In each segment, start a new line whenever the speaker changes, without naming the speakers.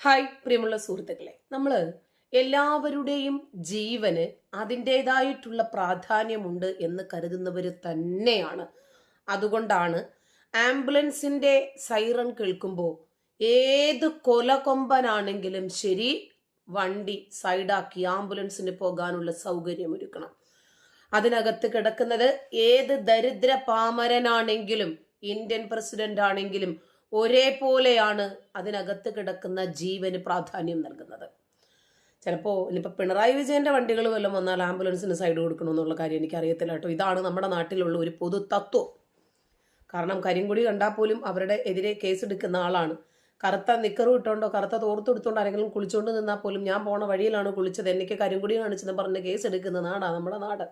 Hi പ്രിയമുള്ള സുഹൃത്തുക്കളെ. നമ്മൾ എല്ലാവരുടെയും ജീവന് അതിന്റെതായിട്ടുള്ള പ്രാധാന്യമുണ്ട് എന്ന് കരുതുന്നവർ തന്നെയാണ്. അതുകൊണ്ടാണ് ആംബുലൻസിന്റെ സൈറൺ കേൾക്കുമ്പോൾ ഏത് കൊലകൊമ്പനാണെങ്കിലും ശരി വണ്ടി സൈഡാക്കി ആംബുലൻസിന് പോകാനുള്ള സൗകര്യം ഒരുക്കണം അതിനകത്ത് കിടക്കുന്നത് ഏത് ദരിദ്ര പാമരനാണെങ്കിലും ഇന്ത്യൻ പ്രസിഡന്റ് ആണെങ്കിലും ഒരേപോലെയാണ് അതിനകത്ത് കിടക്കുന്ന ജീവന് പ്രാധാന്യം നൽകുന്നത്. ചിലപ്പോൾ ഇനിയിപ്പോൾ പിണറായി വിജയന്റെ വണ്ടികൾ വല്ലതും വന്നാൽ ആംബുലൻസിന് സൈഡ് കൊടുക്കണമെന്നുള്ള കാര്യം എനിക്കറിയത്തില്ല കേട്ടോ. ഇതാണ് നമ്മുടെ നാട്ടിലുള്ള ഒരു പൊതു തത്വം കാരണം കരിങ്കുടി കണ്ടാൽ പോലും അവരുടെ എതിരെ കേസെടുക്കുന്ന ആളാണ്. കറുത്ത നിക്കറും ഇട്ടുകൊണ്ടോ കറുത്ത തോർത്തു എടുത്തുകൊണ്ട് ആരെങ്കിലും കുളിച്ചുകൊണ്ട് നിന്നാൽ പോലും ഞാൻ പോണ വഴിയിലാണ് കുളിച്ചത്. എനിക്ക് കരിങ്കുടി കാണിച്ചെന്ന് പറഞ്ഞ് കേസ് എടുക്കുന്ന നാടാണ് നമ്മുടെ നാട്.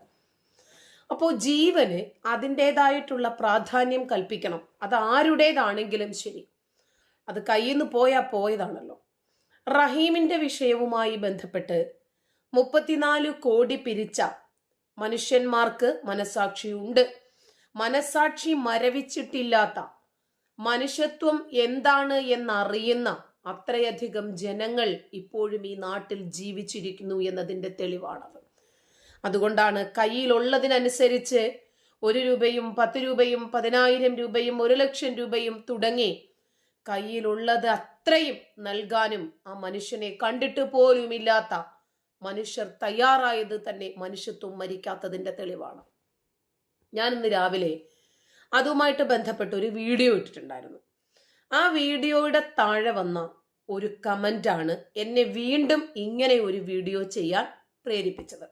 അപ്പോൾ ജീവന് അതിന്റെതായിട്ടുള്ള പ്രാധാന്യം കൽപ്പിക്കണം. അത് ആരുടേതാണെങ്കിലും ശരി. അത് കയ്യിൽ നിന്ന് പോയാൽ പോയതാണല്ലോ. റഹീമിന്റെ വിഷയവുമായി ബന്ധപ്പെട്ട് മുപ്പത്തിനാല് കോടി പിരിച്ച മനുഷ്യന്മാർക്ക് മനസാക്ഷിയുണ്ട് മനസാക്ഷി മരവിച്ചിട്ടില്ലാത്ത മനുഷ്യത്വം എന്താണ് എന്നറിയുന്ന അത്രയധികം ജനങ്ങൾ ഇപ്പോഴും ഈ നാട്ടിൽ ജീവിച്ചിരിക്കുന്നു എന്നതിന്റെ തെളിവാണത്. അതുകൊണ്ടാണ് കയ്യിലുള്ളതിനനുസരിച്ച് ഒരു രൂപയും പത്ത് രൂപയും പതിനായിരം രൂപയും ഒരു ലക്ഷം രൂപയും തുടങ്ങി കയ്യിലുള്ളത് അത്രയും നൽകാനും ആ മനുഷ്യനെ കണ്ടിട്ട് പോലുമില്ലാത്ത മനുഷ്യർ തയ്യാറായത് തന്നെ മനുഷ്യത്വം മരിക്കാത്തതിന്റെ തെളിവാണ്. ഞാൻ ഇന്ന് രാവിലെ അതുമായിട്ട് ബന്ധപ്പെട്ട് ഒരു വീഡിയോ ഇട്ടിട്ടുണ്ടായിരുന്നു. ആ വീഡിയോയുടെ താഴെ വന്ന ഒരു കമന്റാണ് എന്നെ വീണ്ടും ഇങ്ങനെ ഒരു വീഡിയോ ചെയ്യാൻ പ്രേരിപ്പിച്ചത്.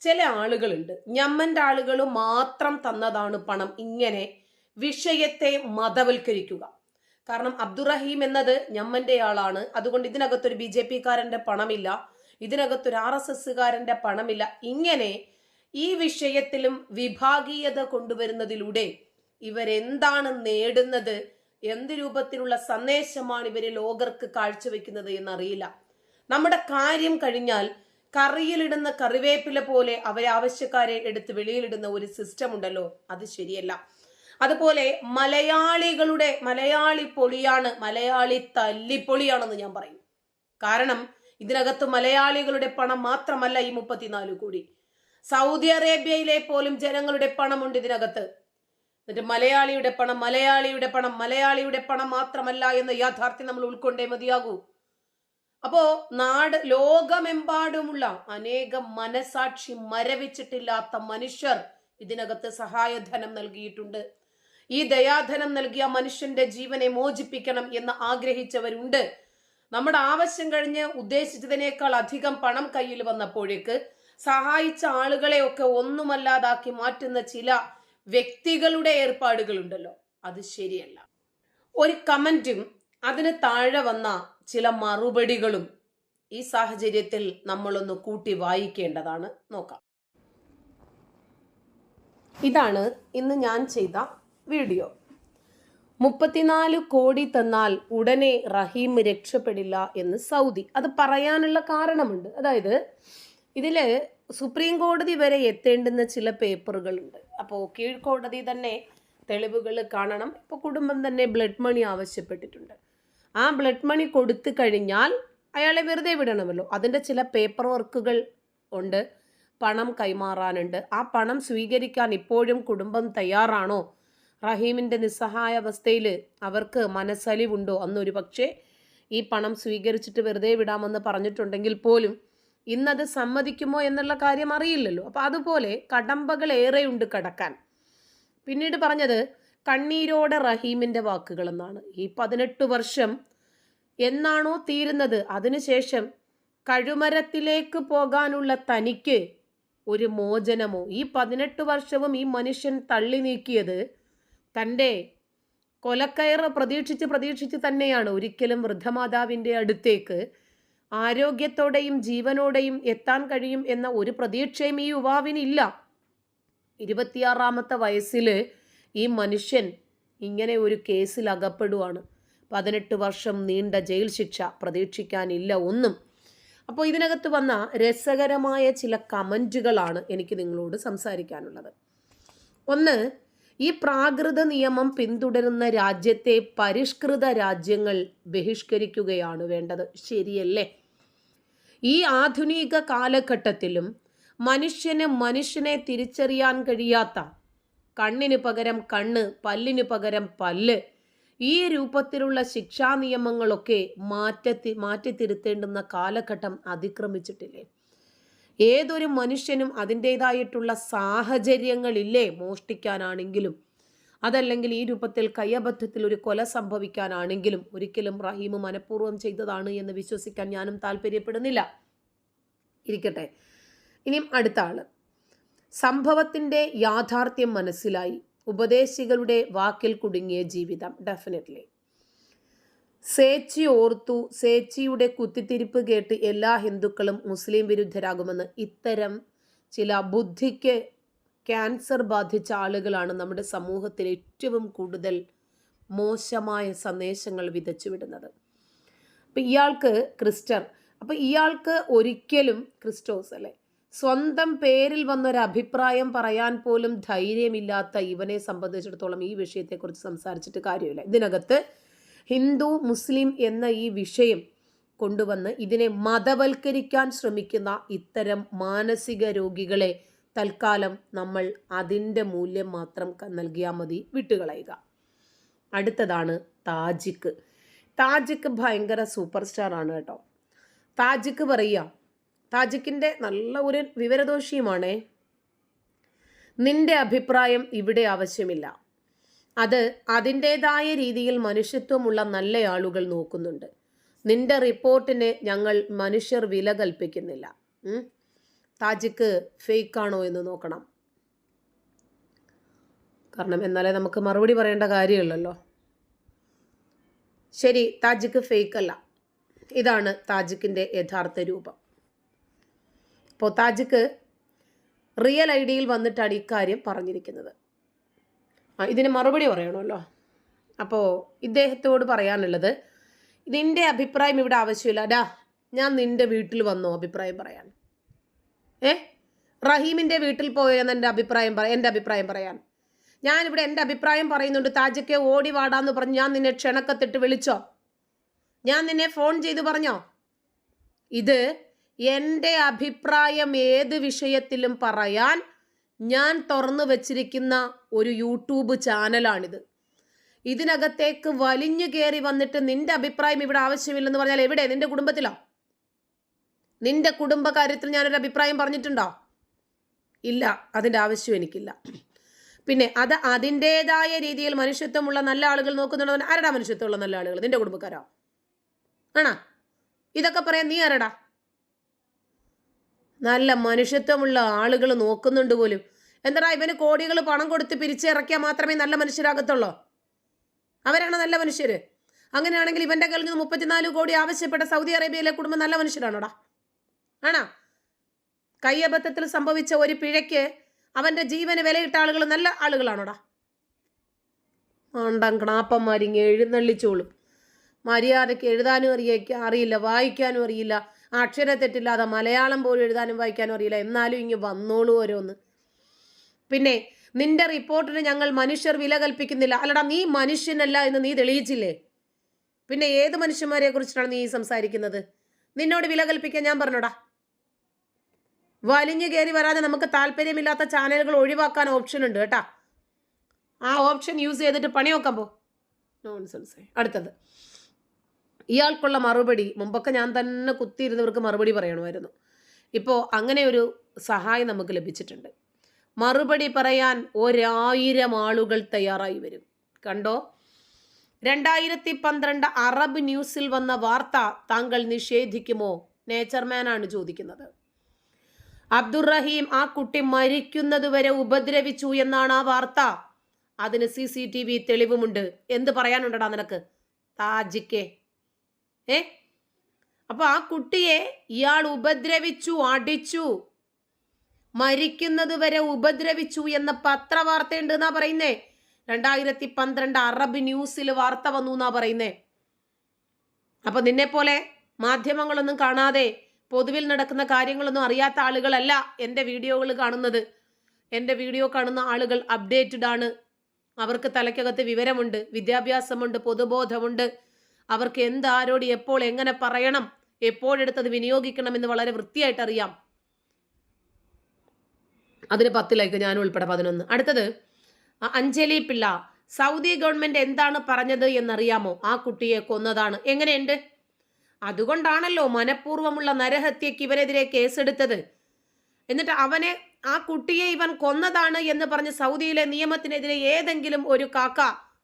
ചില ആളുകളുണ്ട്. ഞമ്മന്റെ ആളുകൾ മാത്രം തന്നതാണ് പണം. ഇങ്ങനെ വിഷയത്തെ മതവൽക്കരിക്കുക. കാരണം അബ്ദുറഹീം എന്നത് ഞമ്മന്റെ ആളാണ്. അതുകൊണ്ട് ഇതിനകത്തൊരു ബി ജെ പിക്കാരന്റെ പണമില്ല. ഇതിനകത്തൊരു ആർ എസ് എസ്സുകാരന്റെ പണമില്ല. ഇങ്ങനെ ഈ വിഷയത്തിലും വിഭാഗീയത കൊണ്ടുവരുന്നതിലൂടെ ഇവരെന്താണ് നേടുന്നത്? എന്ത് രൂപത്തിലുള്ള സന്ദേശമാണ് ഇവർ ലോകർക്ക് കാഴ്ചവെക്കുന്നത് എന്നറിയില്ല. നമ്മുടെ കാര്യം കഴിഞ്ഞാൽ കറിയിലിടുന്ന കറിവേപ്പില പോലെ അവരെ ആവശ്യക്കാരെ എടുത്ത് വെളിയിലിടുന്ന ഒരു സിസ്റ്റം ഉണ്ടല്ലോ അത് ശരിയല്ല. അതുപോലെ മലയാളികളുടെ മലയാളി പൊളിയാണ് മലയാളി തല്ലിപ്പൊളിയാണെന്ന് ഞാൻ പറയും. കാരണം ഇതിനകത്ത് മലയാളികളുടെ പണം മാത്രമല്ല ഈ മുപ്പത്തിനാല് കോടി. സൗദി അറേബ്യയിലെ പോലും ജനങ്ങളുടെ പണമുണ്ട് ഇതിനകത്ത്. എന്നിട്ട് മലയാളിയുടെ പണം മലയാളിയുടെ പണം മലയാളിയുടെ പണം മാത്രമല്ല എന്ന യാഥാർത്ഥ്യം നമ്മൾ ഉൾക്കൊണ്ടേ മതിയാകൂ. അപ്പോ നാട് ലോകമെമ്പാടുമുള്ള അനേകം മനസാക്ഷി മരവിച്ചിട്ടില്ലാത്ത മനുഷ്യർ ഇതിനകത്ത് സഹായധനം നൽകിയിട്ടുണ്ട്. ഈ ദയാധനം നൽകിയ മനുഷ്യന്റെ ജീവനെ മോചിപ്പിക്കണം എന്ന് ആഗ്രഹിച്ചവരുണ്ട്. നമ്മുടെ ആവശ്യം കഴിഞ്ഞ് ഉദ്ദേശിച്ചതിനേക്കാൾ അധികം പണം കയ്യിൽ വന്നപ്പോഴേക്ക് സഹായിച്ച ആളുകളെ ഒക്കെ ഒന്നുമല്ലാതാക്കി മാറ്റുന്ന ചില വ്യക്തികളുടെ ഏർപ്പാടുകളുണ്ടല്ലോ. അത് ശരിയല്ല. ഒരു കമന്റും അതിന് താഴെ വന്ന ചില മറുപടികളും ഈ സാഹചര്യത്തിൽ നമ്മളൊന്ന് കൂട്ടി വായിക്കേണ്ടതാണ്. നോക്കാം. ഇതാണ് ഇന്ന് ഞാൻ ചെയ്ത വീഡിയോ. മുപ്പത്തിനാല് കോടി തന്നാൽ ഉടനെ റഹീം രക്ഷപ്പെടില്ല എന്ന് സൗദി. അത് പറയാനുള്ള കാരണമുണ്ട്. അതായത് ഇതിൽ സുപ്രീം കോടതി വരെ എത്തേണ്ടുന്ന ചില പേപ്പറുകളുണ്ട്. അപ്പോൾ കീഴ്ക്കോടതി തന്നെ തെളിവുകൾ കാണണം. ഇപ്പോൾ കുടുംബം തന്നെ ബ്ലഡ് മണി ആവശ്യപ്പെട്ടിട്ടുണ്ട്. ആ ബ്ലഡ് മണി കൊടുത്തു കഴിഞ്ഞാൽ അയാളെ വെറുതെ വിടണമല്ലോ. അതിന്റെ ചില പേപ്പർ വർക്കുകൾ ഉണ്ട്. പണം കൈമാറാനുണ്ട്. ആ പണം സ്വീകരിക്കാൻ ഇപ്പോഴും കുടുംബം തയ്യാറാണോ? റഹീമിന്റെ നിസ്സഹായ അവസ്ഥയിൽ അവർക്ക് മനസ്സലിവുണ്ടോ? അന്നൊരു പക്ഷേ ഈ പണം സ്വീകരിച്ചിട്ട് വെറുതെ വിടാമെന്ന് പറഞ്ഞിട്ടുണ്ടെങ്കിൽ പോലും ഇന്നത് സമ്മതിക്കുമോ എന്നുള്ള കാര്യം അറിയില്ലല്ലോ. അപ്പോൾ അതുപോലെ കടമ്പകൾ ഏറെയുണ്ട് കടക്കാൻ. പിന്നീട് പറഞ്ഞത് കണ്ണീരോടെ റഹീമിന്റെ വാക്കുകളെന്നാണ് ഈ പതിനെട്ട് വർഷം എന്നാണോ തീരുന്നത്? അതിനുശേഷം കഴുമരത്തിലേക്ക് പോകാനുള്ള തനിക്ക് ഒരു മോചനമോ? ഈ പതിനെട്ട് വർഷവും ഈ മനുഷ്യൻ തള്ളി നീക്കിയത് തന്റെ കൊലക്കയറ് പ്രതീക്ഷിച്ച് പ്രതീക്ഷിച്ച് തന്നെയാണ്. ഒരിക്കലും വൃദ്ധമാതാവിന്റെ അടുത്തേക്ക് ആരോഗ്യത്തോടെയും ജീവനോടെയും എത്താൻ കഴിയും എന്ന ഒരു പ്രതീക്ഷയും ഈ യുവാവിനില്ല. ഇരുപത്തിയാറാമത്തെ വയസ്സിൽ ഈ മനുഷ്യൻ ഇങ്ങനെ ഒരു കേസിൽ അകപ്പെടുവാണ്. പതിനെട്ട് വർഷം നീണ്ട ജയിൽ ശിക്ഷ പ്രതീക്ഷിക്കാനില്ല ഒന്നും. അപ്പോൾ ഇതിനകത്ത് വന്ന രസകരമായ ചില കമന്റുകളാണ് എനിക്ക് നിങ്ങളോട് സംസാരിക്കാനുള്ളത്. ഒന്ന് ഈ പ്രാകൃത നിയമം പിന്തുടരുന്ന രാജ്യത്തെ പരിഷ്കൃത രാജ്യങ്ങൾ ബഹിഷ്കരിക്കുകയാണ് വേണ്ടത്. ശരിയല്ലേ? ഈ ആധുനിക കാലഘട്ടത്തിലും മനുഷ്യന് മനുഷ്യനെ തിരിച്ചറിയാൻ കഴിയാത്ത കണ്ണിന് പകരം കണ്ണ് പല്ലിന് പകരം പല്ല്. ഈ രൂപത്തിലുള്ള ശിക്ഷാ നിയമങ്ങളൊക്കെ മാറ്റത്തി മാറ്റിത്തിരുത്തേണ്ടുന്ന കാലഘട്ടം അതിക്രമിച്ചിട്ടില്ലേ? ഏതൊരു മനുഷ്യനും അതിന്റേതായിട്ടുള്ള സാഹചര്യങ്ങളില്ലേ മോഷ്ടിക്കാനാണെങ്കിലും അതല്ലെങ്കിൽ ഈ രൂപത്തിൽ കയ്യബദ്ധത്തിൽ ഒരു കൊല സംഭവിക്കാനാണെങ്കിലും ഒരിക്കലും റഹീം മനഃപൂർവം ചെയ്തതാണ് എന്ന് വിശ്വസിക്കാൻ ഞാനും താല്പര്യപ്പെടുന്നില്ല. ഇരിക്കട്ടെ. ഇനിയും അടുത്ത ആൾ. സംഭവത്തിന്റെ യാഥാർത്ഥ്യം മനസ്സിലായി. ഉപദേശികളുടെ വാക്കിൽ കുടുങ്ങിയ ജീവിതം ഡെഫിനറ്റ്ലി സേച്ചി ഓർത്തു സേച്ചിയുടെ കുത്തിത്തിരിപ്പ് കേട്ട് എല്ലാ ഹിന്ദുക്കളും മുസ്ലിം വിരുദ്ധരാകുമെന്ന് ഇത്തരം ചില ബുദ്ധിക്ക് ക്യാൻസർ ബാധിച്ച ആളുകളാണ് നമ്മുടെ സമൂഹത്തിൽ ഏറ്റവും കൂടുതൽ മോശമായ സന്ദേശങ്ങൾ വിതച്ചുവിടുന്നത്. അപ്പം ഇയാൾക്ക് ക്രിസ്റ്റർ അപ്പം ഇയാൾക്ക് ഒരിക്കലും ക്രിസ്റ്റോസ് അല്ലേ? സ്വന്തം പേരിൽ വന്നൊരു അഭിപ്രായം പറയാൻ പോലും ധൈര്യമില്ലാത്ത ഇവനെ സംബന്ധിച്ചിടത്തോളം ഈ വിഷയത്തെക്കുറിച്ച് സംസാരിച്ചിട്ട് കാര്യമില്ല. ഇതിനകത്ത് ഹിന്ദു മുസ്ലിം എന്ന ഈ വിഷയം കൊണ്ടുവന്ന് ഇതിനെ മതവൽക്കരിക്കാൻ ശ്രമിക്കുന്ന ഇത്തരം മാനസിക രോഗികളെ തൽക്കാലം നമ്മൾ അതിന്റെ മൂല്യം മാത്രം നൽകിയാൽ മതി വിട്ടുകളയുക. അടുത്തതാണ് താജിക്ക്. താജിക്ക് ഭയങ്കര സൂപ്പർ സ്റ്റാർ ആണ് കേട്ടോ. താജിക്ക് പറയുക താജിക്കിന്റെ നല്ല ഒരു വിവരദോഷിയുമാണേ. നിന്റെ അഭിപ്രായം ഇവിടെ ആവശ്യമില്ല. അത് അതിന്റേതായ രീതിയിൽ മനുഷ്യത്വമുള്ള നല്ല ആളുകൾ നോക്കുന്നുണ്ട്. നിന്റെ റിപ്പോർട്ടിന് ഞങ്ങൾ മനുഷ്യർ വില കൽപ്പിക്കുന്നില്ല. താജിക്ക് ഫേക്കാണോ എന്ന് നോക്കണം. കാരണം എന്നാലേ നമുക്ക് മറുപടി പറയേണ്ട കാര്യമുള്ളല്ലോ. ശരി താജിക്ക് ഫേക്ക് അല്ല ഇതാണ് താജിക്കിന്റെ യഥാർത്ഥ രൂപം. അപ്പോൾ താജിക്ക് റിയൽ ഐ ഡിയിൽ വന്നിട്ടാണ് ഇക്കാര്യം പറഞ്ഞിരിക്കുന്നത്. ഇതിന് മറുപടി പറയണമല്ലോ. അപ്പോൾ ഇദ്ദേഹത്തോട് പറയാനുള്ളത് നിന്റെ അഭിപ്രായം ഇവിടെ ആവശ്യമില്ല. ഡാ ഞാൻ നിന്റെ വീട്ടിൽ വന്നോ അഭിപ്രായം പറയാൻ. ഏ? റഹീമിന്റെ വീട്ടിൽ പോയെന്ന് എന്റെ അഭിപ്രായം പറ എന്റെ അഭിപ്രായം പറയാൻ. ഞാനിവിടെ എന്റെ അഭിപ്രായം പറയുന്നുണ്ട്. താജക്കെ ഓടി വാടാന്ന് പറഞ്ഞ് ഞാൻ നിന്നെ ക്ഷണക്കത്തിട്ട് വിളിച്ചോ? ഞാൻ നിന്നെ ഫോൺ ചെയ്ത് പറഞ്ഞോ? ഇത് എന്റെ അഭിപ്രായം ഏത് വിഷയത്തിലും പറയാൻ ഞാൻ തുറന്നു വച്ചിരിക്കുന്ന ഒരു യൂട്യൂബ് ചാനലാണിത്. ഇതിനകത്തേക്ക് വലിഞ്ഞു കയറി വന്നിട്ട് നിന്റെ അഭിപ്രായം ഇവിടെ ആവശ്യമില്ലെന്ന് പറഞ്ഞാൽ എവിടെ? നിന്റെ കുടുംബത്തിലോ? നിന്റെ കുടുംബ കുടുംബകാര്യത്തിൽ ഞാനൊരു അഭിപ്രായം പറഞ്ഞിട്ടുണ്ടോ? ഇല്ല അതിന്റെ ആവശ്യം എനിക്കില്ല. പിന്നെ അത് അതിന്റെതായ രീതിയിൽ മനുഷ്യത്വമുള്ള നല്ല ആളുകൾ നോക്കുന്നുണ്ടോ? ആരടാ മനുഷ്യത്വമുള്ള നല്ല ആളുകൾ? നിന്റെ കുടുംബക്കാരോ? ആണോ? ഇതൊക്കെ പറയാൻ നീ ആരടാ? നല്ല മനുഷ്യത്വമുള്ള ആളുകൾ നോക്കുന്നുണ്ട് പോലും. എന്താ ഇവന് കോടികൾ പണം കൊടുത്ത് പിരിച്ചിറക്കിയാൽ മാത്രമേ നല്ല മനുഷ്യരാകത്തുള്ളൂ? അവരാണ് നല്ല മനുഷ്യർ അങ്ങനെയാണെങ്കിൽ ഇവന്റെ കയ്യിൽ നിന്ന് മുപ്പത്തിനാല് കോടി ആവശ്യപ്പെട്ട സൗദി അറേബ്യയിലെ കുടുംബം നല്ല മനുഷ്യരാണോടാ? ആണോ? കയ്യബദ്ധത്തിൽ സംഭവിച്ച ഒരു പിഴയ്ക്ക് അവന്റെ ജീവന് വിലയിട്ട ആളുകൾ നല്ല ആളുകളാണോടാ? ആണ്ടാം കണാപ്പന്മാരിങ്ങ് എഴുന്നള്ളിച്ചോളും. മര്യാദയ്ക്ക് എഴുതാനും അറിയ അറിയില്ല വായിക്കാനും അറിയില്ല. അക്ഷരത്തെറ്റില്ലാതെ മലയാളം പോലും എഴുതാനും വായിക്കാനും അറിയില്ല. എന്നാലും ഇങ്ങ് വന്നോളൂ ഓരോന്ന്. പിന്നെ നിന്റെ റിപ്പോർട്ടിന് ഞങ്ങൾ മനുഷ്യർ വില കൽപ്പിക്കുന്നില്ല. അല്ലടാ നീ മനുഷ്യനല്ല എന്ന് നീ തെളിയിച്ചില്ലേ? പിന്നെ ഏത് മനുഷ്യന്മാരെ കുറിച്ചിട്ടാണ് നീ സംസാരിക്കുന്നത്? നിന്നോട് വില കൽപ്പിക്കാൻ ഞാൻ പറഞ്ഞോടാ. വലിഞ്ഞു കയറി വരാതെ നമുക്ക് താല്പര്യമില്ലാത്ത ചാനലുകൾ ഒഴിവാക്കാൻ ഓപ്ഷൻ ഉണ്ട് കേട്ടാ. ആ ഓപ്ഷൻ യൂസ് ചെയ്തിട്ട് പണി നോക്കാൻ പോ. നോൺസെൻസ് അടുത്തത്. ഇയാൾക്കുള്ള മറുപടി മുമ്പൊക്കെ ഞാൻ തന്നെ കുത്തിയിരുന്നവർക്ക് മറുപടി പറയണമായിരുന്നു. ഇപ്പോൾ അങ്ങനെ ഒരു സഹായം നമുക്ക് ലഭിച്ചിട്ടുണ്ട്. മറുപടി പറയാൻ ഒരായിരം ആളുകൾ തയ്യാറായി വരും. കണ്ടോ? രണ്ടായിരത്തി പന്ത്രണ്ട് അറബ് ന്യൂസിൽ വന്ന വാർത്ത താങ്കൾ നിഷേധിക്കുമോ? നേച്ചർമാനാണ് ചോദിക്കുന്നത്. അബ്ദുറഹീം ആ കുട്ടി മരിക്കുന്നതുവരെ ഉപദ്രവിച്ചു എന്നാണ് ആ വാർത്ത. അതിന് സി സി ടി വി തെളിവുമുണ്ട്. എന്ത് പറയാനുണ്ടടാ നിനക്ക്? താജിക്കേ. ഏ? അപ്പൊ ആ കുട്ടിയെ ഇയാൾ ഉപദ്രവിച്ചു അടിച്ചു മരിക്കുന്നത് വരെ ഉപദ്രവിച്ചു എന്ന പത്രവാർത്തയുണ്ട് എന്നാ പറയുന്നേ. രണ്ടായിരത്തി പന്ത്രണ്ട് അറബ് ന്യൂസിൽ വാർത്ത വന്നു എന്നാ പറയുന്നേ. അപ്പൊ നിന്നെ പോലെ മാധ്യമങ്ങളൊന്നും കാണാതെ പൊതുവിൽ നടക്കുന്ന കാര്യങ്ങളൊന്നും അറിയാത്ത ആളുകളല്ല എന്റെ വീഡിയോകൾ കാണുന്നത്. എന്റെ വീഡിയോ കാണുന്ന ആളുകൾ അപ്ഡേറ്റഡ് ആണ്. അവർക്ക് തലയ്ക്കകത്ത് വിവരമുണ്ട് വിദ്യാഭ്യാസമുണ്ട് പൊതുബോധമുണ്ട്. അവർക്ക് എന്താരോട് എപ്പോൾ എങ്ങനെ പറയണം എപ്പോഴെടുത്തത് വിനിയോഗിക്കണം എന്ന് വളരെ വൃത്തിയായിട്ട് അറിയാം. അതിന് പത്തിലേക്ക് ഞാൻ ഉൾപ്പെടെ പതിനൊന്ന്. അടുത്തത് അഞ്ജലി പിള്ള സൗദി ഗവൺമെന്റ് എന്താണ് പറഞ്ഞത് എന്നറിയാമോ? ആ കുട്ടിയെ കൊന്നതാണ്. എങ്ങനെയുണ്ട്? അതുകൊണ്ടാണല്ലോ മനഃപൂർവമുള്ള നരഹത്യക്ക് ഇവരെതിരെ കേസെടുത്തത്. എന്നിട്ട് അവനെ ആ കുട്ടിയെ ഇവൻ കൊന്നതാണ് എന്ന് പറഞ്ഞ് സൗദിയിലെ നിയമത്തിനെതിരെ ഏതെങ്കിലും ഒരു കാക്ക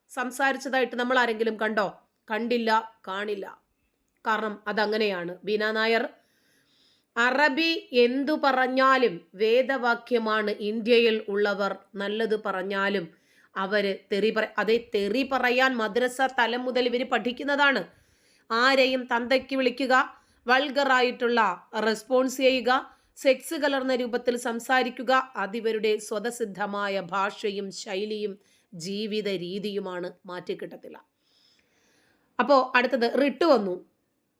സംസാരിച്ചതായിട്ട് നമ്മൾ ആരെങ്കിലും കണ്ടോ? കണ്ടില്ല കാണില്ല. കാരണം അതങ്ങനെയാണ്. ബീന നായർ അറബി എന്തു പറഞ്ഞാലും വേദവാക്യമാണ് ഇന്ത്യയിൽ ഉള്ളവർ നല്ലത് പറഞ്ഞാലും അവർ തെറി പറ അതേ തെറി പറയാൻ മദ്രസ തലം മുതൽ ഇവർ പഠിക്കുന്നതാണ്. ആരെയും തന്തയ്ക്ക് വിളിക്കുക വൾഗറായിട്ടുള്ള റെസ്പോൺസ് ചെയ്യുക സെക്സ് കലർന്ന രൂപത്തിൽ സംസാരിക്കുക അതിവരുടെ സ്വതസിദ്ധമായ ഭാഷയും ശൈലിയും ജീവിത രീതിയുമാണ് മാറ്റിക്കിട്ടത്തില്ല. അപ്പോൾ അടുത്തത് റിട്ട് വന്നു.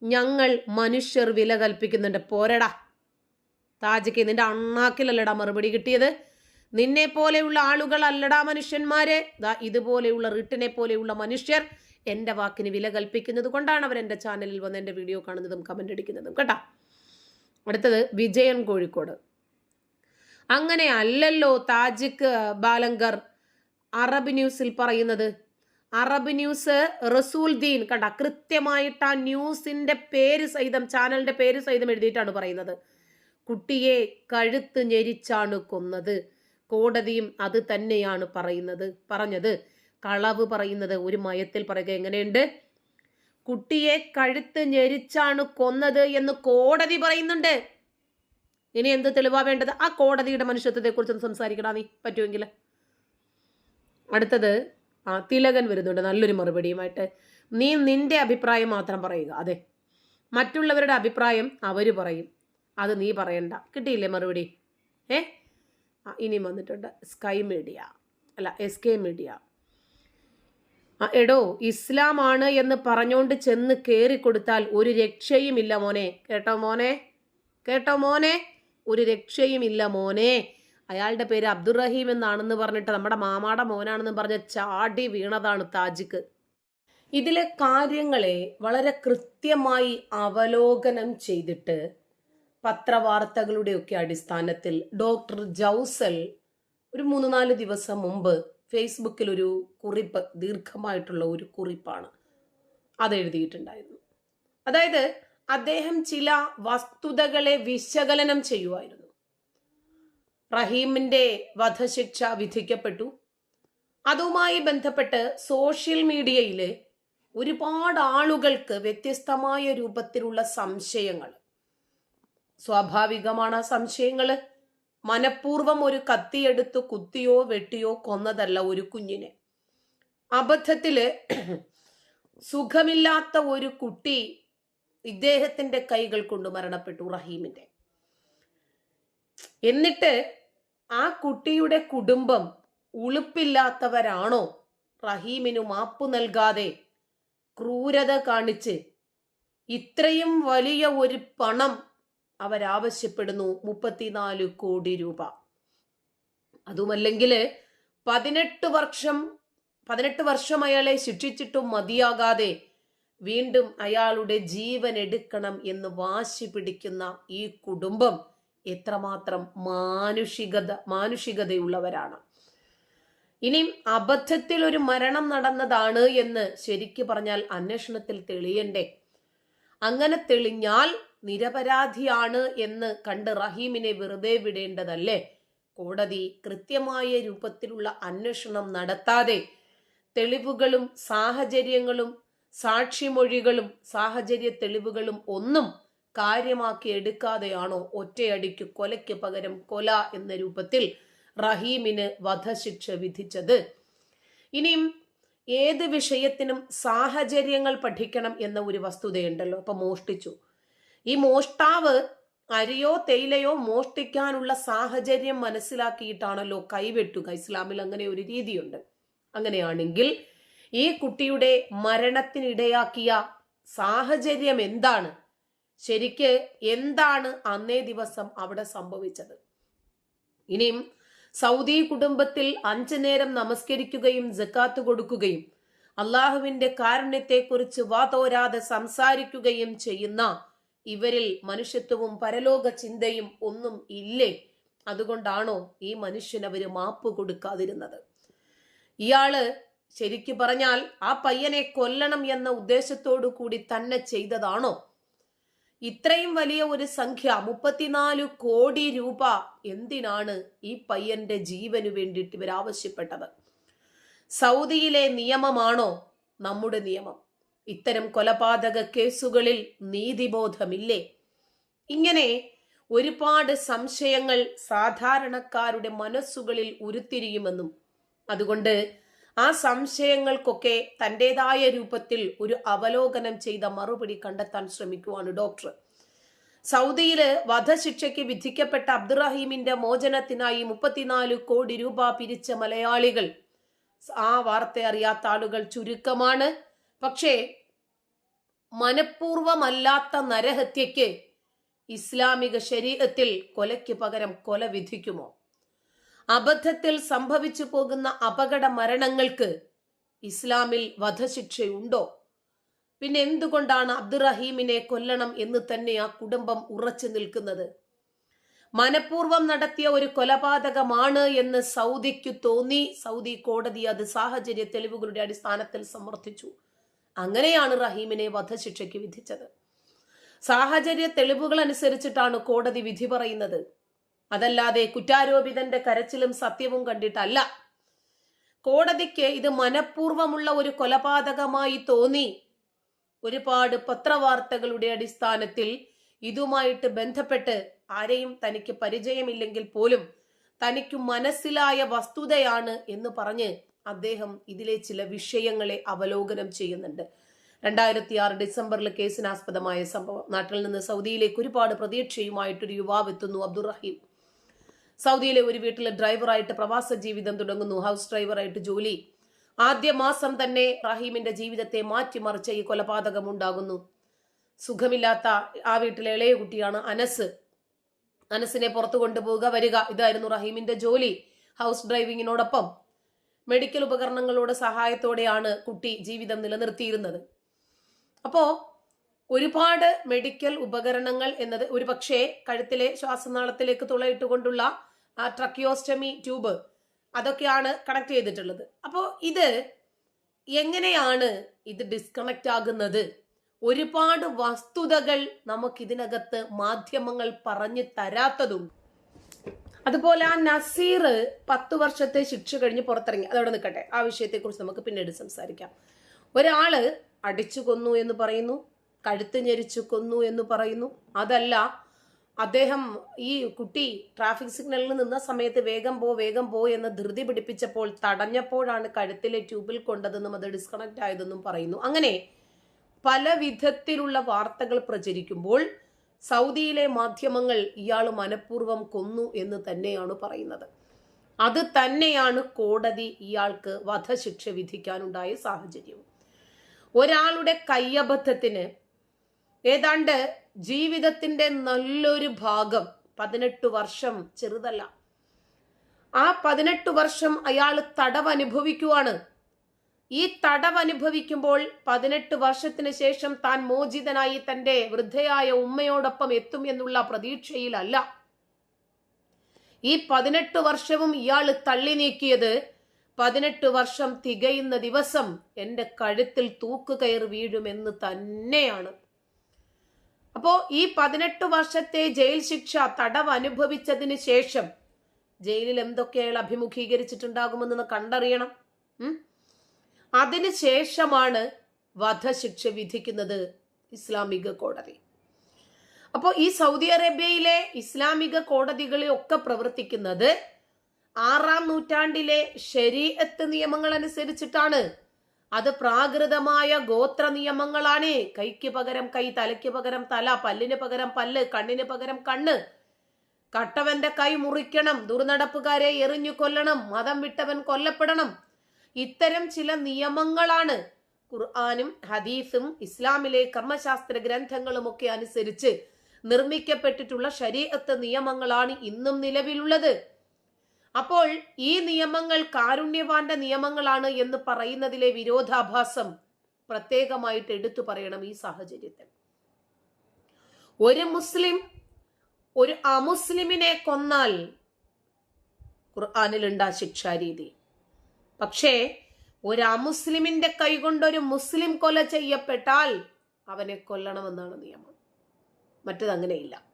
ഞങ്ങൾ മനുഷ്യർ വില കൽപ്പിക്കുന്നുണ്ട്. പോരടാ. താജയ്ക്ക് നിന്റെ അണ്ണാക്കിലല്ലടാ മറുപടി കിട്ടിയത്. നിന്നെ പോലെയുള്ള ആളുകൾ അല്ലടാ മനുഷ്യന്മാരെ. ദാ ഇതുപോലെയുള്ള റിട്ടിനെ പോലെയുള്ള മനുഷ്യർ എന്റെ വാക്കിന് വില കൽപ്പിക്കുന്നത് കൊണ്ടാണ് അവർ എന്റെ ചാനലിൽ വന്ന് എന്റെ വീഡിയോ കാണുന്നതും കമന്റ് അടിക്കുന്നതും. കേട്ടാ? അടുത്തത് വിജയൻ കോഴിക്കോട്. അങ്ങനെ അല്ലല്ലോ താജിക്ക് ബാലങ്കർ അറബ് ന്യൂസിൽ പറയുന്നത്. അറബ് ന്യൂസ് റസൂൽ ദീൻ. കണ്ട കൃത്യമായിട്ട് ആ ന്യൂസിന്റെ പേര് സഹിതം ചാനലിന്റെ പേര് സഹിതം എഴുതിയിട്ടാണ് പറയുന്നത്. കുട്ടിയെ കഴുത്ത് ഞെരിച്ചാണ് കൊന്നത്. കോടതിയും അത് തന്നെയാണ് പറയുന്നത്. പറഞ്ഞത് കളവ് പറയുന്നത് ഒരു മയത്തിൽ പറയുക എങ്ങനെയുണ്ട്? കുട്ടിയെ കഴുത്ത് ഞെരിച്ചാണ് കൊന്നത് എന്ന് കോടതി പറയുന്നുണ്ട്. ഇനി എന്ത് തെളിവാ വേണ്ടത്? ആ കോടതിയുടെ മനുഷ്യത്വത്തെ കുറിച്ച് സംസാരിക്കടാ നീ. പറ്റുമെങ്കിൽ. അടുത്തത് ആ തിലകൻ വരുന്നുണ്ട് നല്ലൊരു മറുപടിയുമായിട്ട്. നീ നിന്റെ അഭിപ്രായം മാത്രം പറയുക അതെ. മറ്റുള്ളവരുടെ അഭിപ്രായം അവർ പറയും അത് നീ പറയണ്ട. കിട്ടിയില്ലേ മറുപടി? ഏ? ഇനി വന്നിട്ടുണ്ട് സ്കൈ മീഡിയ അല്ല എസ് കെ മീഡിയ എടോ ഇസ്ലാമാണ് എന്ന് പറഞ്ഞുകൊണ്ട് ചെന്ന് കയറി കൊടുത്താൽ ഒരു രക്ഷയുമില്ല മോനെ. കേട്ടോ മോനെ? കേട്ടോ മോനെ? ഒരു രക്ഷയുമില്ല മോനെ. അയാളുടെ പേര് അബ്ദുറഹീം എന്നാണെന്ന് പറഞ്ഞിട്ട് നമ്മുടെ മാമാടെ മോനാണെന്ന് പറഞ്ഞ ചാടി വീണതാണ് താജിക്ക്. ഇതിലെ കാര്യങ്ങളെ വളരെ കൃത്യമായി അവലോകനം ചെയ്തിട്ട് പത്രവാർത്തകളുടെയൊക്കെ അടിസ്ഥാനത്തിൽ ഡോക്ടർ ജൗസൽ ഒരു മൂന്ന് നാല് ദിവസം മുമ്പ് ഫേസ്ബുക്കിൽ ഒരു കുറിപ്പ് ദീർഘമായിട്ടുള്ള ഒരു കുറിപ്പാണ് അതെഴുതിയിട്ടുണ്ടായിരുന്നു അതായത് അദ്ദേഹം ചില വസ്തുതകളെ വിശകലനം ചെയ്യുമായിരുന്നു റഹീമിന്റെ വധശിക്ഷ വിധിക്കപ്പെട്ടു. അതുമായി ബന്ധപ്പെട്ട് സോഷ്യൽ മീഡിയയിൽ ഒരുപാട് ആളുകൾക്ക് വ്യത്യസ്തമായ രൂപത്തിലുള്ള സംശയങ്ങൾ. സ്വാഭാവികമാണ് ആ സംശയങ്ങൾ മനഃപൂർവം ഒരു കത്തിയെടുത്ത് കുത്തിയോ വെട്ടിയോ കൊന്നതല്ല ഒരു കുഞ്ഞിനെ. അബദ്ധത്തിൽ സുഖമില്ലാത്ത ഒരു കുട്ടി ഇദ്ദേഹത്തിന്റെ കൈകൾ കൊണ്ട് മരണപ്പെട്ടു റഹീമിന്റെ. എന്നിട്ട് ആ കുട്ടിയുടെ കുടുംബം ഉളുപ്പില്ലാത്തവരാണോ? റഹീമിനു മാപ്പു നൽകാതെ ക്രൂരത കാണിച്ച് ഇത്രയും വലിയ ഒരു പണം അവരാവശ്യപ്പെടുന്നു മുപ്പത്തിനാല് കോടി രൂപ. അതുമല്ലെങ്കിൽ പതിനെട്ട് വർഷം പതിനെട്ട് വർഷം അയാളെ ശിക്ഷിച്ചിട്ടും മതിയാകാതെ വീണ്ടും അയാളുടെ ജീവൻ എടുക്കണം എന്ന് വാശി പിടിക്കുന്ന ഈ കുടുംബം എത്രമാത്രം മാനുഷികത മാനുഷികതയുള്ളവരാണ്. ഇനിയും അബദ്ധത്തിൽ ഒരു മരണം നടന്നതാണ് എന്ന് ശരിക്കു പറഞ്ഞാൽ അന്വേഷണത്തിൽ തെളിയണ്ടേ? അങ്ങനെ തെളിഞ്ഞാൽ നിരപരാധിയാണ് എന്ന് കണ്ട് റഹീമിനെ വെറുതെ വിടേണ്ടതല്ലേ? കോടതി കൃത്യമായ രൂപത്തിലുള്ള അന്വേഷണം നടത്താതെ തെളിവുകളും സാഹചര്യങ്ങളും സാക്ഷിമൊഴികളും സാഹചര്യ തെളിവുകളും ഒന്നും കാര്യമാക്കി എടുക്കാതെയാണോ ഒറ്റയടിക്ക് കൊലയ്ക്ക് പകരം കൊല എന്ന രൂപത്തിൽ റഹീമിന് വധശിക്ഷ വിധിച്ചത്. ഇനിയും ഏത് വിഷയത്തിനും സാഹചര്യങ്ങൾ പഠിക്കണം എന്ന ഒരു വസ്തുതയുണ്ടല്ലോ. അപ്പൊ മോഷ്ടിച്ചു. ഈ മോഷ്ടാവ് അരിയോ തേയിലയോ മോഷ്ടിക്കാനുള്ള സാഹചര്യം മനസ്സിലാക്കിയിട്ടാണല്ലോ കൈവെട്ടുക. ഇസ്ലാമിൽ അങ്ങനെ ഒരു രീതിയുണ്ട്. അങ്ങനെയാണെങ്കിൽ ഈ കുട്ടിയുടെ മരണത്തിനിടയാക്കിയ സാഹചര്യം എന്താണ്? ശരിക്ക് എന്താണ് അന്നേ ദിവസം അവിടെ സംഭവിച്ചത്? ഇനിയും സൗദി കുടുംബത്തിൽ അഞ്ചു നേരം നമസ്കരിക്കുകയും ജക്കാത്ത് കൊടുക്കുകയും അള്ളാഹുവിന്റെ കാരുണ്യത്തെക്കുറിച്ച് വാതോരാതെ സംസാരിക്കുകയും ചെയ്യുന്ന ഇവരിൽ മനുഷ്യത്വവും പരലോക ചിന്തയും ഒന്നും ഇല്ലേ? അതുകൊണ്ടാണോ ഈ മനുഷ്യൻ അവർ മാപ്പ് കൊടുക്കാതിരുന്നത്? ഇയാൾ ശരിക്കു പറഞ്ഞാൽ ആ പയ്യനെ കൊല്ലണം എന്ന ഉദ്ദേശത്തോടു കൂടി തന്നെ ചെയ്തതാണോ? ഇത്രയും വലിയ ഒരു സംഖ്യ മുപ്പത്തിനാല് കോടി രൂപ എന്തിനാണ് ഈ പയ്യന്റെ ജീവന് വേണ്ടിയിട്ട് ഇവർ ആവശ്യപ്പെട്ടത്? സൗദിയിലെ നിയമമാണോ നമ്മുടെ നിയമം? ഇത്തരം കൊലപാതക കേസുകളിൽ നീതിബോധമില്ലേ? ഇങ്ങനെ ഒരുപാട് സംശയങ്ങൾ സാധാരണക്കാരുടെ മനസ്സുകളിൽ ഉരുത്തിരിയുമെന്നും അതുകൊണ്ട് ആ സംശയങ്ങൾക്കൊക്കെ തന്റെതായ രൂപത്തിൽ ഒരു അവലോകനം ചെയ്ത മറുപടി കണ്ടെത്താൻ ശ്രമിക്കുവാണ് ഡോക്ടർ. സൗദിയിൽ വധശിക്ഷയ്ക്ക് വിധിക്കപ്പെട്ട അബ്ദുറഹീമിന്റെ മോചനത്തിനായി മുപ്പത്തിനാല് കോടി രൂപ പിരിച്ച മലയാളികൾ. ആ വാർത്ത അറിയാത്ത ആളുകൾ ചുരുക്കമാണ്. പക്ഷേ മനഃപൂർവമല്ലാത്ത നരഹത്യയ്ക്ക് ഇസ്ലാമിക ശരീരത്തിൽ കൊലയ്ക്ക് പകരം കൊല വിധിക്കുമോ? അബദ്ധത്തിൽ സംഭവിച്ചു പോകുന്ന അപകട മരണങ്ങൾക്ക് ഇസ്ലാമിൽ വധശിക്ഷയുണ്ടോ? പിന്നെ എന്തുകൊണ്ടാണ് അബ്ദുറഹീമിനെ കൊല്ലണം എന്ന് തന്നെ ആ കുടുംബം ഉറച്ചു നിൽക്കുന്നത്? മനഃപൂർവം നടത്തിയ ഒരു കൊലപാതകമാണ് എന്ന് സൗദിക്ക് തോന്നി. സൗദി കോടതി അത് സാഹചര്യ തെളിവുകളുടെ അടിസ്ഥാനത്തിൽ സമർത്ഥിച്ചു. അങ്ങനെയാണ് റഹീമിനെ വധശിക്ഷയ്ക്ക് വിധിച്ചത്. സാഹചര്യ തെളിവുകൾ അനുസരിച്ചിട്ടാണ് കോടതി വിധി പറയുന്നത്. അതല്ലാതെ കുറ്റാരോപിതന്റെ കരച്ചിലും സത്യവും കണ്ടിട്ടല്ല. കോടതിക്ക് ഇത് മനഃപൂർവമുള്ള ഒരു കൊലപാതകമായി തോന്നി. ഒരുപാട് പത്രവാർത്തകളുടെ അടിസ്ഥാനത്തിൽ ഇതുമായിട്ട് ബന്ധപ്പെട്ട് ആരെയും തനിക്ക് പരിചയമില്ലെങ്കിൽ പോലും തനിക്ക് മനസ്സിലായ വസ്തുതയാണ് എന്ന് പറഞ്ഞ് അദ്ദേഹം ഇതിലെ ചില വിഷയങ്ങളെ അവലോകനം ചെയ്യുന്നുണ്ട്. രണ്ടായിരത്തി ആറ് ഡിസംബറിൽ കേസിനാസ്പദമായ സംഭവം. നാട്ടിൽ നിന്ന് സൗദിയിലേക്ക് ഒരുപാട് പ്രതീക്ഷയുമായിട്ടൊരു യുവാവ് എത്തുന്നു അബ്ദുറഹീം. സൗദിയിലെ ഒരു വീട്ടിലെ ഡ്രൈവറായിട്ട് പ്രവാസ ജീവിതം തുടങ്ങുന്നു. ഹൗസ് ഡ്രൈവറായിട്ട് ജോലി. ആദ്യ മാസം തന്നെ റഹീമിന്റെ ജീവിതത്തെ മാറ്റിമറിച്ച ഈ കൊലപാതകം ഉണ്ടാകുന്നു. സുഖമില്ലാത്ത ആ വീട്ടിലെ ഇളയ കുട്ടിയാണ് അനസ്. അനസിനെ പുറത്തു കൊണ്ടുപോവുക വരിക. ഇതായിരുന്നു റഹീമിന്റെ ജോലി ഹൗസ് ഡ്രൈവിങ്ങിനോടൊപ്പം. മെഡിക്കൽ ഉപകരണങ്ങളുടെ സഹായത്തോടെയാണ് കുട്ടി ജീവിതം നിലനിർത്തിയിരുന്നത്. അപ്പോ ഒരുപാട് മെഡിക്കൽ ഉപകരണങ്ങൾ എന്നത് ഒരു പക്ഷേ കഴുത്തിലെ ശ്വാസനാളത്തിലേക്ക് തുളയിട്ടുകൊണ്ടുള്ള ആ ട്രക്കിയോസ്റ്റമി ട്യൂബ് അതൊക്കെയാണ് കണക്ട് ചെയ്തിട്ടുള്ളത്. അപ്പോൾ ഇത് എങ്ങനെയാണ് ഇത് ഡിസ്കണക്ട് ആകുന്നത്? ഒരുപാട് വസ്തുതകൾ നമുക്കിതിനകത്ത് മാധ്യമങ്ങൾ പറഞ്ഞു തരാത്തതുണ്ട്. അതുപോലെ ആ നസീർ പത്ത് വർഷത്തെ ശിക്ഷ കഴിഞ്ഞ് പുറത്തിറങ്ങി. അതവിടെ നിൽക്കട്ടെ. ആ വിഷയത്തെക്കുറിച്ച് നമുക്ക് പിന്നീട് സംസാരിക്കാം. ഒരാൾ അടിച്ചു കൊന്നു എന്ന് പറയുന്നു. കഴുത്ത് ഞെരിച്ചു കൊന്നു എന്ന് പറയുന്നു. അതല്ല അദ്ദേഹം ഈ കുട്ടി ട്രാഫിക് സിഗ്നലിൽ നിന്ന സമയത്ത് വേഗം പോ വേഗം പോ എന്ന് ധൃതി പിടിപ്പിച്ചപ്പോൾ തടഞ്ഞപ്പോഴാണ് കഴുത്തിലെ ട്യൂബിൽ കൊണ്ടതെന്നും അത് ഡിസ്കണക്ട് ആയതെന്നും പറയുന്നു. അങ്ങനെ പല വിധത്തിലുള്ള വാർത്തകൾ പ്രചരിക്കുമ്പോൾ സൗദിയിലെ മാധ്യമങ്ങൾ ഇയാൾ മനഃപൂർവം കൊന്നു എന്ന് തന്നെയാണ് പറയുന്നത്. അത് തന്നെയാണ് കോടതി ഇയാൾക്ക് വധശിക്ഷ വിധിക്കാനുണ്ടായ സാഹചര്യവും. ഒരാളുടെ കയ്യബദ്ധത്തിന് ഏതാണ്ട് ജീവിതത്തിന്റെ നല്ലൊരു ഭാഗം പതിനെട്ട് വർഷം ചെറുതല്ല. ആ പതിനെട്ട് വർഷം അയാൾ തടവ് അനുഭവിക്കുവാണ് ഈ തടവ് അനുഭവിക്കുമ്പോൾ പതിനെട്ട് വർഷത്തിന് ശേഷം താൻ മോചിതനായി തന്റെ വൃദ്ധയായ ഉമ്മയോടൊപ്പം എത്തും എന്നുള്ള പ്രതീക്ഷയിലല്ല. ഈ പതിനെട്ട് വർഷവും ഇയാൾ തള്ളി നീക്കിയത് പതിനെട്ട് വർഷം തികയുന്ന ദിവസം എന്റെ കഴുത്തിൽ തൂക്കുകയർ വീഴുമെന്ന് തന്നെയാണ്. അപ്പോ ഈ പതിനെട്ട് വർഷത്തെ ജയിൽ ശിക്ഷ തടവ് അനുഭവിച്ചതിന് ശേഷം ജയിലിൽ എന്തൊക്കെ അയാൾ അഭിമുഖീകരിച്ചിട്ടുണ്ടാകുമെന്ന് കണ്ടറിയണം അതിനുശേഷമാണ് വധശിക്ഷ വിധിക്കുന്നത് ഇസ്ലാമിക കോടതി. അപ്പോൾ ഈ സൗദി അറേബ്യയിലെ ഇസ്ലാമിക കോടതികളെയൊക്കെ പ്രവർത്തിക്കുന്നത് ആറാം നൂറ്റാണ്ടിലെ ശരീഅത്ത് നിയമങ്ങൾ അനുസരിച്ചിട്ടാണ്. അത് പ്രാകൃതമായ ഗോത്ര നിയമങ്ങളാണ് കൈക്ക് പകരം കൈ തലയ്ക്ക് പകരം തല പല്ലിന് പകരം പല്ല് കണ്ണിന് പകരം കണ്ണ്. കട്ടവന്റെ കൈ മുറിക്കണം ദുർനടപ്പുകാരെ എറിഞ്ഞു കൊല്ലണം മതം വിട്ടവൻ കൊല്ലപ്പെടണം. ഇത്തരം ചില നിയമങ്ങളാണ് ഖുർആാനും ഹദീസും ഇസ്ലാമിലെ കർമ്മശാസ്ത്ര ഗ്രന്ഥങ്ങളും ഒക്കെ അനുസരിച്ച് നിർമ്മിക്കപ്പെട്ടിട്ടുള്ള ശരീരത്ത് നിയമങ്ങളാണ് ഇന്നും നിലവിലുള്ളത്. അപ്പോൾ ഈ നിയമങ്ങൾ കാരുണ്യവാന്റെ നിയമങ്ങളാണ് എന്ന് പറയുന്നതിലെ വിരോധാഭാസം പ്രത്യേകമായിട്ട് എടുത്തു പറയണം ഈ സാഹചര്യത്തിൽ. ഒരു മുസ്ലിം ഒരു അമുസ്ലിമിനെ കൊന്നാൽ ഖുർആാനിലുണ്ട് ശിക്ഷാരീതി. പക്ഷേ ഒരു അമുസ്ലിമിന്റെ കൈകൊണ്ടൊരു മുസ്ലിം കൊല ചെയ്യപ്പെട്ടാൽ അവനെ കൊല്ലണമെന്നാണ് നിയമം. മറ്റത് അങ്ങനെയില്ല.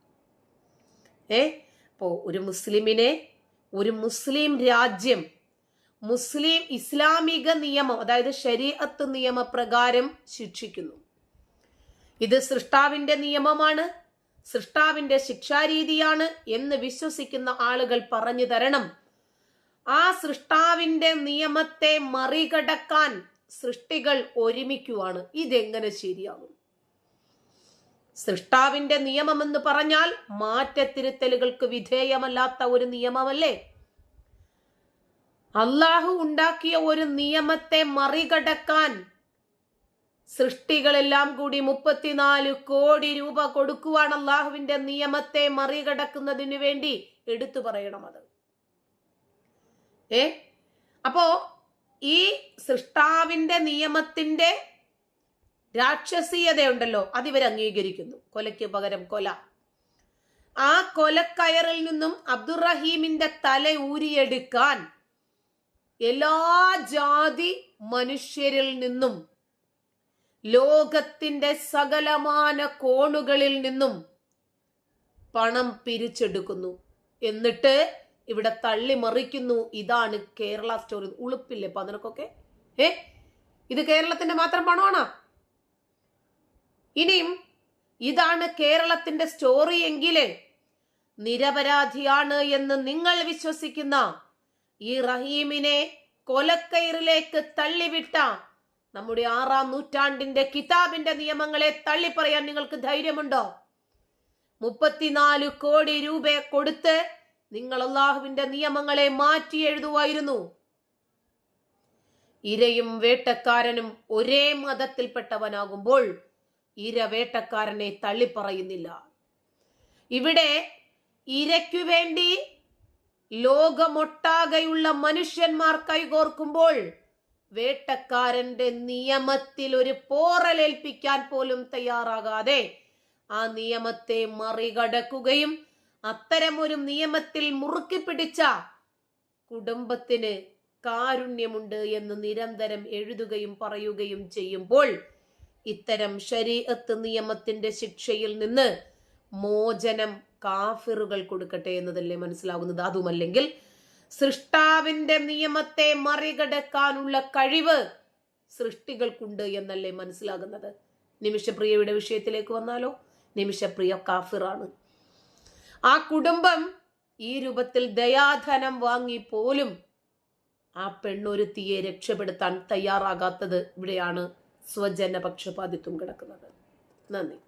ഏ? അപ്പോ ഒരു മുസ്ലിമിനെ ഒരു മുസ്ലിം രാജ്യം മുസ്ലിം ഇസ്ലാമിക നിയമം അതായത് ശരീഅത്ത് നിയമപ്രകാരം ശിക്ഷിക്കുന്നു. ഇത് സൃഷ്ടാവിന്റെ നിയമമാണ് സൃഷ്ടാവിന്റെ ശിക്ഷാരീതിയാണ് എന്ന് വിശ്വസിക്കുന്ന ആളുകൾ പറഞ്ഞു തരണം. ആ സൃഷ്ടാവിന്റെ നിയമത്തെ മറികടക്കാൻ സൃഷ്ടികൾ ഒരുമിക്കുവാണ്. ഇതെങ്ങനെ ശരിയാകും? സൃഷ്ടാവിന്റെ നിയമം എന്ന് പറഞ്ഞാൽ മാറ്റത്തിരുത്തലുകൾക്ക് വിധേയമല്ലാത്ത ഒരു നിയമമല്ലേ? അള്ളാഹു ഉണ്ടാക്കിയ ഒരു നിയമത്തെ മറികടക്കാൻ സൃഷ്ടികളെല്ലാം കൂടി മുപ്പത്തിനാല് കോടി രൂപ കൊടുക്കുവാൻ അള്ളാഹുവിന്റെ നിയമത്തെ മറികടക്കുന്നതിനു വേണ്ടി എടുത്തു പറയണം അത്. ഏ? അപ്പോ ഈ സൃഷ്ടാവിന്റെ നിയമത്തിന്റെ രാക്ഷസീയതയുണ്ടല്ലോ അതിവർ അംഗീകരിക്കുന്നു. കൊലയ്ക്ക് പകരം കൊല. ആ കൊലക്കയറിൽ നിന്നും അബ്ദുറഹീമിന്റെ തല ഊരിയെടുക്കാൻ എല്ലാ ജാതി മനുഷ്യരിൽ നിന്നും ലോകത്തിന്റെ സകലമാന കോണുകളിൽ നിന്നും പണം പിരിച്ചെടുക്കുന്നു. എന്നിട്ട് ഇവിടെ തള്ളി മറിക്കുന്നു ഇതാണ് കേരള സ്റ്റോറി. ഉളുപ്പില്ലേ അപ്പൊ അതിനൊക്കെ ഏ? ഇത് കേരളത്തിന്റെ മാത്രം പണമാണോ? ഇനിയും ഇതാണ് കേരളത്തിന്റെ സ്റ്റോറി എങ്കിൽ നിരപരാധിയാണ് എന്ന് നിങ്ങൾ വിശ്വസിക്കുന്ന ഈ റഹീമിനെ കൊലക്കയറിലേക്ക് തള്ളിവിട്ട നമ്മുടെ ആറാം നൂറ്റാണ്ടിന്റെ കിതാബിന്റെ നിയമങ്ങളെ തള്ളിപ്പറയാൻ നിങ്ങൾക്ക് ധൈര്യമുണ്ടോ? മുപ്പത്തിനാല് കോടി രൂപ കൊടുത്ത് നിങ്ങൾ അള്ളാഹുവിന്റെ നിയമങ്ങളെ മാറ്റി എഴുതുമായിരുന്നു ഇരയും വേട്ടക്കാരനും ഒരേ മതത്തിൽപ്പെട്ടവനാകുമ്പോൾ ഇര വേട്ടക്കാരനെ തള്ളിപ്പറയുന്നില്ല. ഇവിടെ ഇരയ്ക്കു വേണ്ടി ലോകമൊട്ടാകെയുള്ള മനുഷ്യന്മാർ കൈകോർക്കുമ്പോൾ വേട്ടക്കാരന്റെ നിയമത്തിൽ ഒരു പോറലേൽപ്പിക്കാൻ പോലും തയ്യാറാകാതെ ആ നിയമത്തെ മറികടക്കുകയും അത്തരമൊരു നിയമത്തിൽ മുറുക്കി പിടിച്ച കുടുംബത്തിന് കാരുണ്യമുണ്ട് എന്ന് നിരന്തരം എഴുതുകയും പറയുകയും ചെയ്യുമ്പോൾ ഇത്തരം ശരീഅത്ത് നിയമത്തിന്റെ ശിക്ഷയിൽ നിന്ന് മോചനം കാഫിറുകൾ കൊടുക്കട്ടെ എന്നതല്ലേ മനസ്സിലാകുന്നത് അതുമല്ലെങ്കിൽ സൃഷ്ടാവിന്റെ നിയമത്തെ മറികടക്കാനുള്ള കഴിവ് സൃഷ്ടികൾക്കുണ്ട് എന്നല്ലേ മനസ്സിലാകുന്നത്? നിമിഷപ്രിയയുടെ വിഷയത്തിലേക്ക് വന്നാലോ? നിമിഷപ്രിയ കാഫിറാണ്. ആ കുടുംബം ഈ രൂപത്തിൽ ദയാധനം വാങ്ങി പോലും ആ പെണ്ണൊരുത്തിയെ രക്ഷപ്പെടുത്താൻ തയ്യാറാകാത്തത് ഇവിടെയാണ് സ്വജന പക്ഷപാതിത്വം കിടക്കുന്നത്. നന്ദി.